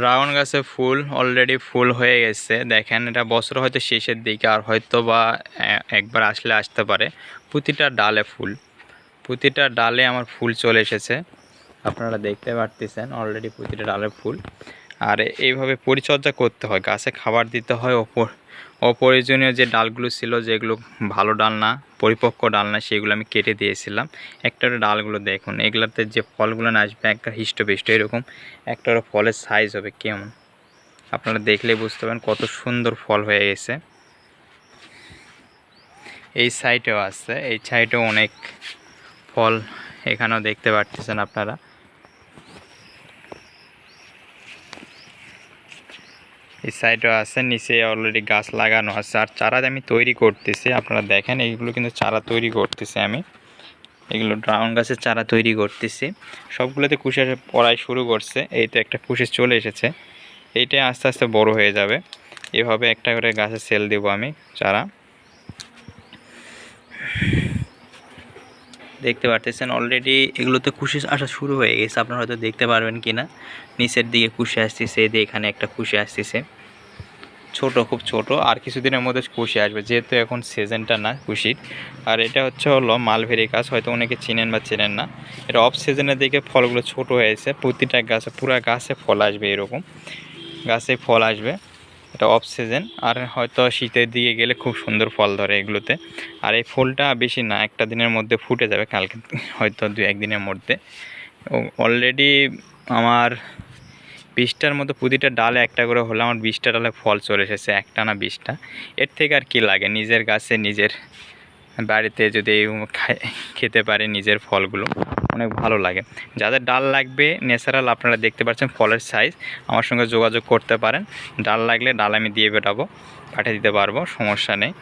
Dragon গাছে ফুল already ফুল হয়ে গেছে। দেখেন, এটা বছর হয়তো শেষের দিকে, আর হয়তো বা একবার আসলে আসতে পারে। প্রতিটা ডালে ফুল। প্রতিটা ডালে আমার ফুল চলে এসেছে। আপনারা দেখতে পারতেছেন অলরেডি প্রতিটা ডালে ফুল। আর এইভাবে পরিচর্যা করতে হয়। গাছে খাবার দিতে হয়। অপর অপ্রয়োজনীয় যে ডালগুলো ছিল, যেগুলো ভালো ডাল না, পরিপক্ক ডাল না, সেগুলো আমি কেটে দিয়েছিলাম। একটা ডালগুলো দেখুন, এগুলাতে যে ফলগুলো আসবে, একটা হিষ্টপিষ্ট, এরকম একটা একটা ফলের সাইজ হবে কেমন? আপনারা দেখলেই বুঝতে পারেন কত সুন্দর ফল হয়ে গেছে। এই সাইডেও আছে, এই সাইডেও অনেক ফল এখানেও দেখতে পারতেছেন আপনারা। এই সাইডেও আছে, নিচে অলরেডি গাছ লাগানো আছে। আর চারা আমি তৈরি করতেছি, আপনারা দেখেন এইগুলো কিন্তু চারা তৈরি করতেছি আমি। এগুলো ড্রাগন গাছের চারা তৈরি করতেছি। সবগুলোতে কুশে পড়াই শুরু করছে, এই তো একটা কুশে চলে এসেছে। এইটা আস্তে আস্তে বড় হয়ে যাবে। এভাবে একটা করে গাছে সেল দেবো আমি চারা। দেখতে পারতেছেন অলরেডি এগুলোতে কুশি আসা শুরু হয়ে গেছে। আপনারা হয়তো দেখতে পারবেন কি না নিচের দিকে কুশি আসতেছে যে এখানে একটা কুশি আসতেছে। ছোট, খুব ছোট, আর কিছুদিনের মধ্যে কুশি আসবে, যেহেতু এখন সিজনটা না কুশির আর এটা হচ্ছে হলো মালভেরি গাছ, হয়তো অনেকে চিনেন বা চেনেন না। এটা অফ সিজনের দিকে ফলগুলো ছোট হয়েছে প্রতিটা গাছে, পুরা গাছে ফল আসবে এরকম। গাছে ফল আসবে, এটা অফ সিজন আর হয়তো শীতের দিকে গেলে খুব সুন্দর ফল ধরে এগুলোতে। আর এই ফুলটা বেশি না, একটা দিনের মধ্যে ফুটে যাবে, কালকে হয়তো দু একদিনের মধ্যে অলরেডি আমার বিশটার মতো প্রতিটা ডালে একটা করে হলে আমার বিশটা ডালে ফল চলে এসেছে, একটা না বিশটা। এর থেকে আর কি লাগে? নিজের গাছে, নিজের বাড়িতে যদি খেতে পারে নিজের ফলগুলো, অনেক ভালো লাগে। যাদের ডাল লাগবে, ন্যাচারাল আপনারা দেখতে পাচ্ছেন ফলের সাইজ আমার সঙ্গে যোগাযোগ করতে পারেন। ডাল লাগলে ডাল আমি দিয়ে বেটাবো পাঠিয়ে দিতে পারব, সমস্যা নেই।